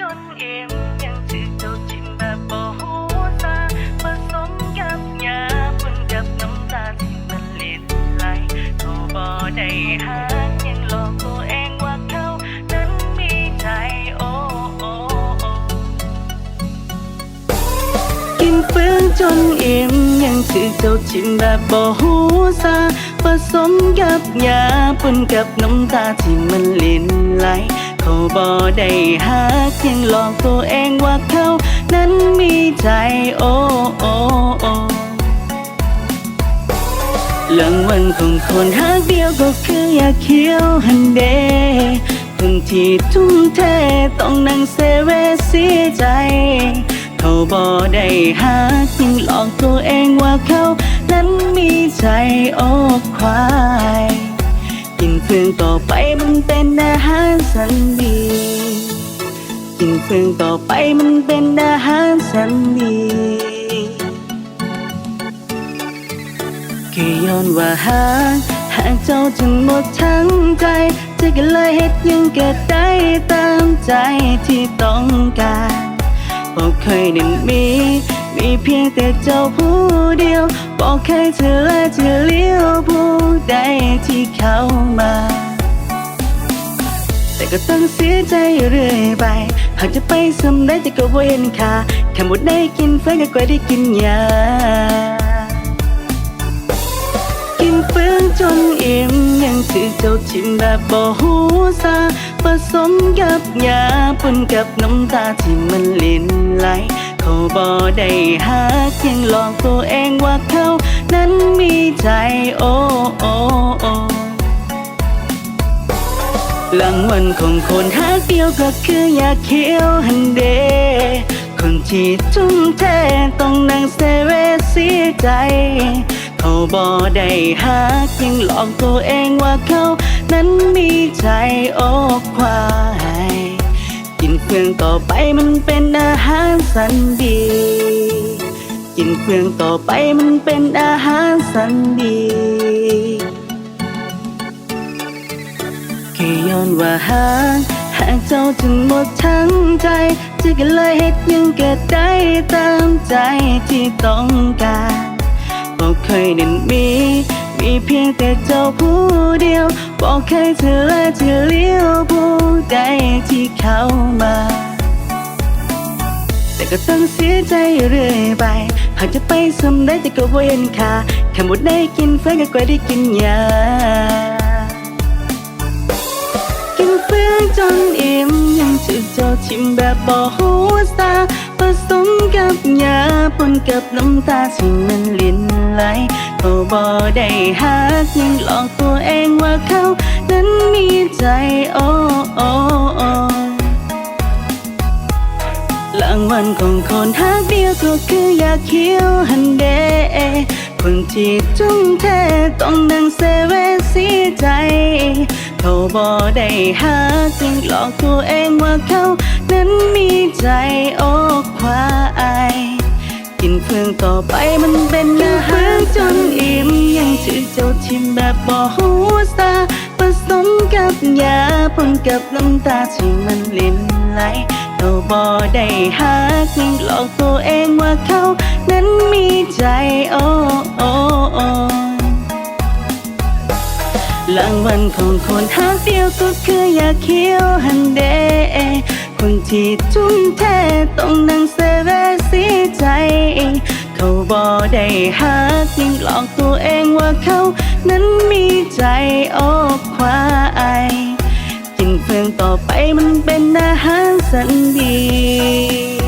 จนเอิ่มยังถือเจ้าจิ้มแบบบ่หูซาผสมกับยาปนกับน้ำตาที่มันเล็ดไหลเขาบ่ได้หักยังหลอกตัวเองว่าเขานั้นมีใจโอ้โอ้โอ้กินเฟืองจนเอิ่มยังถือเจ้าชิมแบบบ่หูซาผสมกับยาปนกับน้ำตาที่มันเลินไหล เขาบ่ได้หักยังหลอกตัวเองว่าเขานั้นมีใจโอ้โอ้โอ้หลังวันของคนหักเดียวก็คืออยากเคียวหันเดคนที่ทุ่มเทต้องนั่งเซเวเสียใจ เขาบ่ได้หักยังหลอกตัวเองว่าเขานั้นมีใจโอ้ควาย กินเฟืองต่อไปมันเป็นอาหารสันดีกินเฟืองต่อไปมันเป็นอาหารสันดีแค่ย้อนว่าหาหากเจ้าจนหมดทั้งใจเธอก็เลยเฮ็ดยังเก็ได้ตามใจที่ต้องการบอกเคยนั้นมี มีเพียงแต่เจ้าผู้เดียว บอกเคยเธอและเธอเลี้ยวผู้ใดที่เข้ามา แต่ก็ต้องเสียใจเรื่อยไป หากจะไปสำได้แต่ก็บ่เห็นค่าแค่หมดได้กินแฟนก็กว่าได้กินยา กินเฟืองจนอิ่มยังถือเจ้าชิมแบบบ่หูซาผสมกับยาปนกับน้ำตาที่มันลินไหล เขาบ่ได้หักยังหลอกตัวเองว่าเขานั้นมีใจโอ้โอ้โอ้หลังวันของคนหักเดียวก็คืออยากเคี้ยวหันเด คนที่ทุ่มเทต้องนั่งเซเวเสียใจ เขาบ่ได้หักยังหลอกตัวเองว่าเขานั้นมีใจโอ้ควาย กินเฟืองต่อไปมันเป็นอาหารสันดี กินเฟืองต่อไปมันเป็นอาหารสันดีแค่ย้อนว่าหากหากเจ้าจนหมดทั้งใจจะก็เลยเฮ็ดยังเก็ได้ตามใจที่ต้องการบอกเคยนั้นมี เพียงแต่เจ้าผู้เดียว บอกเคยเธอและเธอเลี้ยวผู้ใดที่เข้ามา แต่ก็ต้องเสียใจเรื่อยไป หากจะไปสำได้แต่ก็เห็นค่าแค่หมดได้กินแฟนก็กว่าได้กินยา กินเฟืองจนอิ่มยังถือเจ้าชิมแบบบ่หูซาผสม ปนกับน้ำตาที่มันลินไหลเขาบ่ได้หักยังหลอกตัวเองว่าเขานั้นมีใจโอ้โอ้โอ้หลังวันของคนหักเดียวก็คืออยากเคี้ยวหันเดคนที่ทุ่มเทต้องนั่งเซเวเสียใจ เขาบ่ได้หักยังหลอกตัวเองว่าเขานั้นมีใจโอ้ควาย กินเฟืองต่อไปมันเป็นอาหารจนอิ่มยังถือเจ้าชิมแบบบ่หูซาผสมกับยาปนกับน้ำตาที่มันลินไหลเขาบ่ได้หักยังหลอกตัวเองว่าเขานั้นมีใจโอ้โอ้โอ้หลังวันของคนหักเดียวก็คืออยากเคี้ยวหันเด คนที่ทุ่มเทต้องนั่งเสเวเสียใจ เขาบ่ได้หักยิ่งหลอกตัวเองว่าเขานั้นมีใจโอ้ควายกินเฟืองต่อไปมันเป็นอาหารสันดี